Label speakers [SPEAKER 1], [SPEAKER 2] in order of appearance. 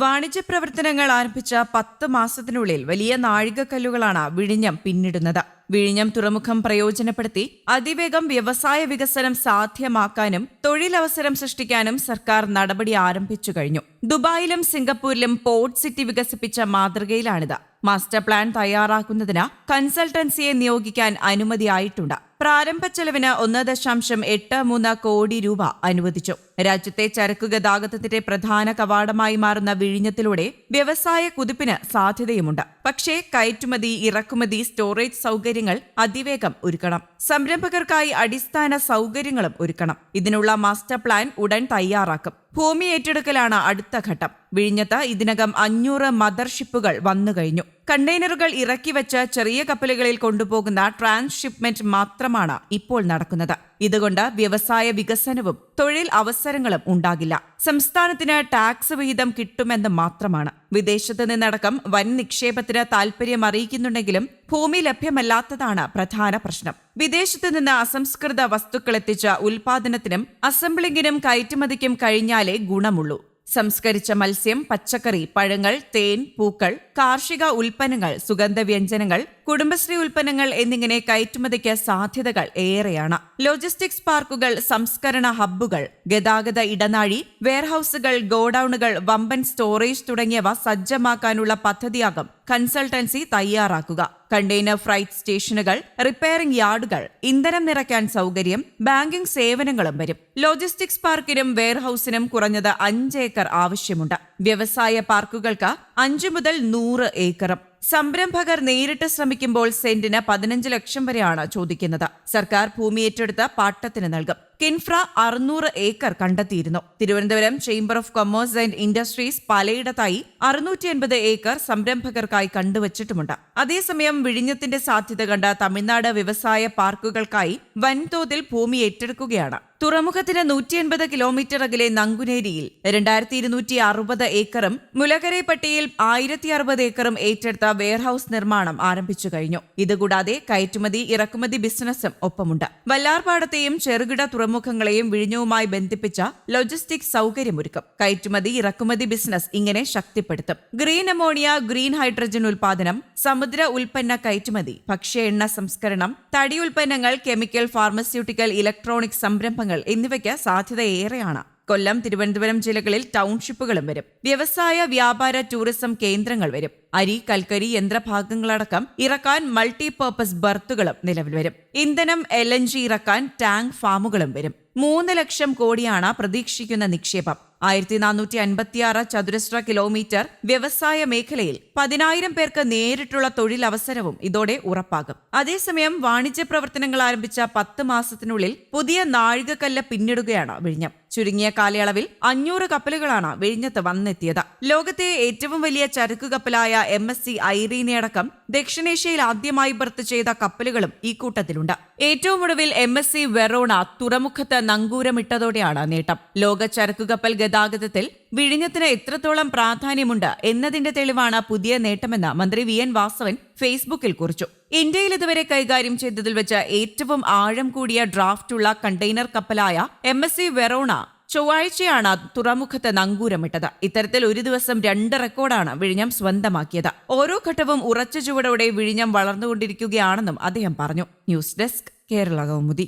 [SPEAKER 1] വാണിജ്യ പ്രവർത്തനങ്ങൾ ആരംഭിച്ച പത്ത് മാസത്തിനുള്ളിൽ വലിയ നാഴികക്കല്ലുകളാണ് വിഴിഞ്ഞം പിന്നിടുന്നത്. വിഴിഞ്ഞം തുറമുഖം പ്രയോജനപ്പെടുത്തി അതിവേഗം വ്യവസായ വികസനം സാധ്യമാക്കാനും തൊഴിലവസരം സൃഷ്ടിക്കാനും സർക്കാർ നടപടി ആരംഭിച്ചു കഴിഞ്ഞു. ദുബായിലും സിംഗപ്പൂരിലും പോർട്ട് സിറ്റി വികസിപ്പിച്ച മാതൃകയിലാണിത്. മാസ്റ്റർ പ്ലാൻ തയ്യാറാക്കുന്നതിന് കൺസൾട്ടൻസിയെ നിയോഗിക്കാൻ അനുമതിയായിട്ടുണ്ട്. പ്രാരംഭ ചെലവിന് ഒന്ന് ദശാംശം എട്ട് മൂന്ന് കോടി രൂപ അനുവദിച്ചു. രാജ്യത്തെ ചരക്ക് ഗതാഗതത്തിന്റെ പ്രധാന കവാടമായി മാറുന്ന വിഴിഞ്ഞത്തിലൂടെ വ്യവസായ കുതിപ്പിന് സാധ്യതയുമുണ്ട്. പക്ഷേ കയറ്റുമതി ഇറക്കുമതി സ്റ്റോറേജ് സൗകര്യങ്ങൾ അതിവേഗം ഒരുക്കണം. സംരംഭകർക്കായി അടിസ്ഥാന സൗകര്യങ്ങളും ഒരുക്കണം. ഇതിനുള്ള മാസ്റ്റർ പ്ലാൻ ഉടൻ തയ്യാറാക്കും. ഭൂമി ഏറ്റെടുക്കലാണ് അടുത്ത ഘട്ടം. വിഴിഞ്ഞത്ത് ഇതിനകം അഞ്ഞൂറ് മദർഷിപ്പുകൾ വന്നു കഴിഞ്ഞു കണ്ടെയ്നറുകൾ ഇറക്കി വെച്ച് ചെറിയ കപ്പലുകളിൽ കൊണ്ടുപോകുന്ന ട്രാൻസ്ഷിപ്മെന്റ് മാത്രമാണ് ഇപ്പോൾ നടക്കുന്നത്. ഇതുകൊണ്ട് വ്യവസായ വികസനവും തൊഴിൽ അവസരങ്ങളും ഉണ്ടാകില്ല. സംസ്ഥാനത്തിന് ടാക്സ് വിഹിതം കിട്ടുമെന്ന് മാത്രമാണ്. വിദേശത്ത് നിന്നടക്കം വൻ നിക്ഷേപത്തിന് താൽപര്യം അറിയിക്കുന്നുണ്ടെങ്കിലും ഭൂമി ലഭ്യമല്ലാത്തതാണ് പ്രധാന പ്രശ്നം. വിദേശത്ത് നിന്ന് അസംസ്കൃത വസ്തുക്കൾ എത്തിച്ച ഉൽപാദനത്തിനും അസംബ്ലിംഗിനും കയറ്റുമതിക്കും കഴിഞ്ഞാലേ ഗുണമുള്ളൂ. സംസ്കരിച്ച മത്സ്യം പച്ചക്കറി പഴങ്ങൾ തേൻ പൂക്കൾ കാർഷിക ഉൽപ്പന്നങ്ങൾ സുഗന്ധവ്യഞ്ജനങ്ങൾ കുടുംബശ്രീ ഉൽപ്പന്നങ്ങൾ എന്നിങ്ങനെ കയറ്റുമതിക്ക് സാധ്യതകൾ ഏറെയാണ്. ലോജിസ്റ്റിക്സ് പാർക്കുകൾ സംസ്കരണ ഹബ്ബുകൾ ഗതാഗത ഇടനാഴി വെയർഹൌസുകൾ ഗോഡൌണുകൾ വമ്പൻ സ്റ്റോറേജ് തുടങ്ങിയവ സജ്ജമാക്കാനുള്ള പദ്ധതിയാകും കൺസൾട്ടൻസി തയ്യാറാക്കുക. കണ്ടെയ്നർ ഫ്രൈറ്റ് സ്റ്റേഷനുകൾ റിപ്പയറിംഗ് യാർഡുകൾ ഇന്ധനം നിറയ്ക്കാൻ സൗകര്യം ബാങ്കിംഗ് സേവനങ്ങളും വരും. ലോജിസ്റ്റിക്സ് പാർക്കിനും വെയർഹൌസിനും കുറഞ്ഞത് അഞ്ച് ഏക്കർ ആവശ്യമുണ്ട്. വ്യവസായ പാർക്കുകൾക്ക് അഞ്ചു മുതൽ നൂറ് ഏക്കറും. സംരംഭകർ നേരിട്ട് ശ്രമിക്കുമ്പോൾ സെന്റിന് പതിനഞ്ച് ലക്ഷം വരെയാണ് ചോദിക്കുന്നത്. സർക്കാർ ഭൂമി ഏറ്റെടുത്ത് പാട്ടത്തിന് നൽകും. കിൻഫ്ര അറുന്നൂറ് ഏക്കർ കണ്ടെത്തിയിരുന്നു. Thiruvananthapuram chamber of commerce and industries പലയിടത്തായി അറുന്നൂറ്റി എൺപത് ഏക്കർ സംരംഭകർക്കായി കണ്ടുവച്ചിട്ടുമുണ്ട്. അതേസമയം വിഴിഞ്ഞത്തിന്റെ സാധ്യത കണ്ട തമിഴ്നാട് വ്യവസായ പാർക്കുകൾക്കായി വൻതോതിൽ ഭൂമി ഏറ്റെടുക്കുകയാണ്. തുറമുഖത്തിന് നൂറ്റി എൺപത് കിലോമീറ്റർ അകലെ നങ്കുനേരിയിൽ രണ്ടായിരത്തി ഇരുന്നൂറ്റി അറുപത് ഏക്കറും മുലകരേപ്പട്ടിയിൽ ആയിരത്തി അറുപത് ഏക്കറും ഏറ്റെടുത്ത വെയർഹൌസ് നിർമ്മാണം ആരംഭിച്ചു കഴിഞ്ഞു. ഇതുകൂടാതെ കയറ്റുമതി ഇറക്കുമതി ബിസിനസ്സും ഒപ്പമുണ്ട്. വല്ലാർപാടത്തെയും ചെറുകിട തുറമുഖങ്ങളെയും വിഴിഞ്ഞവുമായി ബന്ധിപ്പിച്ച ലോജിസ്റ്റിക് സൗകര്യമൊരുക്കും. കയറ്റുമതി ഇറക്കുമതി ബിസിനസ് ഇങ്ങനെ ശക്തിപ്പെടുത്തും. ഗ്രീൻ അമോണിയ ഗ്രീൻ ഹൈഡ്രജൻ ഉൽപാദനം സമുദ്ര ഉൽപ്പന്ന കയറ്റുമതി ഭക്ഷ്യ എണ്ണ സംസ്കരണം തടി ഉൽപ്പന്നങ്ങൾ കെമിക്കൽ ഫാർമസ്യൂട്ടിക്കൽ ഇലക്ട്രോണിക് സംരംഭങ്ങൾ എന്നിവയ്ക്ക് സാധ്യത ഏറെയാണ് കൊല്ലം തിരുവനന്തപുരം ജില്ലകളിൽ ടൗൺഷിപ്പുകളും വരും. വ്യവസായ വ്യാപാര ടൂറിസം കേന്ദ്രങ്ങൾ വരും. അരി കൽക്കരി യന്ത്രഭാഗങ്ങളടക്കം ഇറക്കാൻ മൾട്ടിപർപ്പസ് ബർത്തുകളും നിലവിൽ വരും. ഇന്ധനം എൽ എൻ ജി ഇറക്കാൻ ടാങ്ക് ഫാമുകളും വരും. മൂന്ന് ലക്ഷം കോടിയാണ് പ്രതീക്ഷിക്കുന്ന നിക്ഷേപം. ആയിരത്തി നാനൂറ്റി അൻപത്തിയാറ് ചതുരശ്ര കിലോമീറ്റർ വ്യവസായ മേഖലയിൽ പതിനായിരം പേർക്ക് നേരിട്ടുള്ള തൊഴിലവസരവും ഇതോടെ ഉറപ്പാകും. അതേസമയം വാണിജ്യ പ്രവർത്തനങ്ങൾ ആരംഭിച്ച പത്ത് മാസത്തിനുള്ളിൽ പുതിയ നാഴികക്കല്ല് പിന്നിടുകയാണ് വിഴിഞ്ഞം. ചുരുങ്ങിയ കാലയളവിൽ അഞ്ഞൂറ് കപ്പലുകളാണ് വിഴിഞ്ഞത്ത് വന്നെത്തിയത്. ലോകത്തെ ഏറ്റവും വലിയ ചരക്കു കപ്പലായ എം എസ് സി ഐറീനയടക്കം ദക്ഷിണേഷ്യയിൽ ആദ്യമായി ബർത്ത് ചെയ്ത കപ്പലുകളും ഈ കൂട്ടത്തിലുണ്ട്. ഏറ്റവും ഒടുവിൽ എം എസ് സി വെറോണ തുറമുഖത്ത് നങ്കൂരമിട്ടതോടെയാണ് നേട്ടം. ലോക ചരക്കു കപ്പൽ ഗതാഗതത്തിൽ വിഴിഞ്ഞത്തിന് എത്രത്തോളം പ്രാധാന്യമുണ്ട് എന്നതിന്റെ തെളിവാണ് പുതിയ നേട്ടമെന്ന് മന്ത്രി വി എൻ വാസവൻ ഫേസ്ബുക്കിൽ കുറിച്ചു. ഇന്ത്യയിൽ ഇതുവരെ കൈകാര്യം ചെയ്തതിൽ വെച്ച് ഏറ്റവും ആഴം കൂടിയ ഡ്രാഫ്റ്റുള്ള കണ്ടെയ്നർ കപ്പലായ എം എസ് സി വെറോണ ചൊവ്വാഴ്ചയാണ് തുറമുഖത്ത് നങ്കൂരമിട്ടത്. ഇത്തരത്തിൽ ഒരു ദിവസം രണ്ട് റെക്കോർഡാണ് വിഴിഞ്ഞം സ്വന്തമാക്കിയത്. ഓരോ ഘട്ടവും ഉറച്ച ചുവടോടെ വിഴിഞ്ഞം വളർന്നുകൊണ്ടിരിക്കുകയാണെന്നും അദ്ദേഹം പറഞ്ഞു. News desk Kerala Kaumudi.